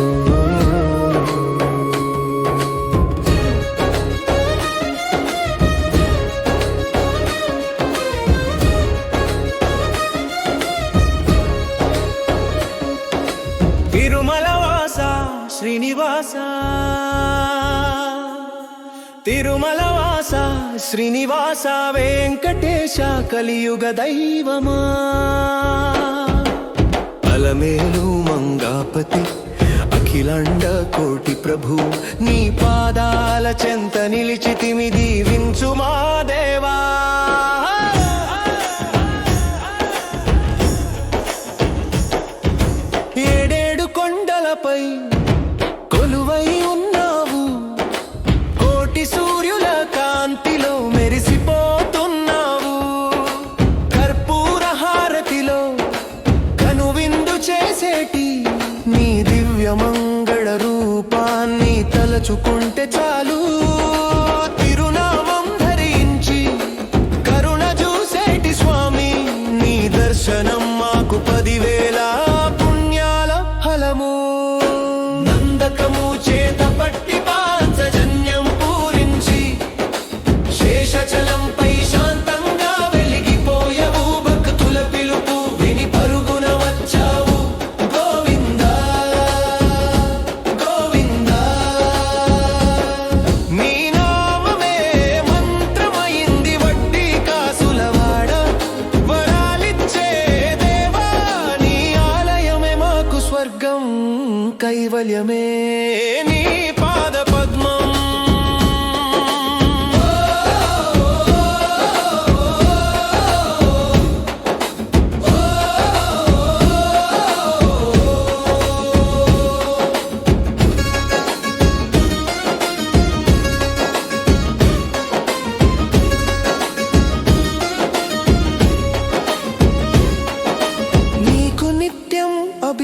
తిరుమల శ్రీనివాస. తిరుమల శ్రీనివాస వెంకటేశ కలియుగ దైవమా. అలమేలు మంగాపతి. అఖిలండ కోటి ప్రభు నీ పాదాల చెంత నిలిచితిమి దీవించు మా దేవా. ఏడేడు కొండలపై తలచుకుంటే చాలు. తిరునామం ధరించి కరుణ చూసేటి స్వామి నీ దర్శనం మాకు పదివేలా కైవల్యమే నీ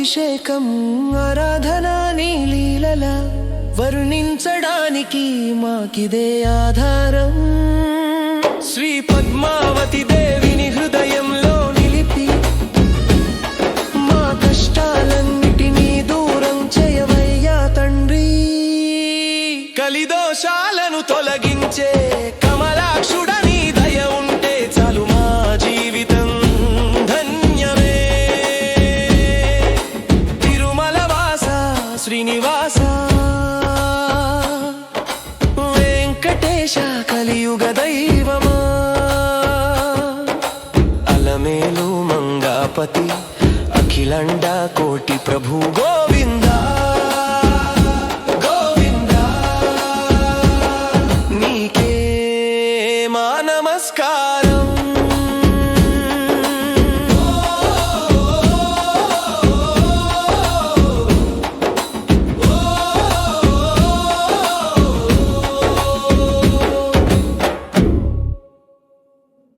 అభిషేకం ఆరాధన నీ లీలల వర్ణించడానికి మాకిదే ఆధారం. శ్రీ పద్మావతి వెంకటేశ కలియుగ దైవమా? అలమేలు మంగాపతి అఖిలండ కోటి ప్రభు గోవిందా?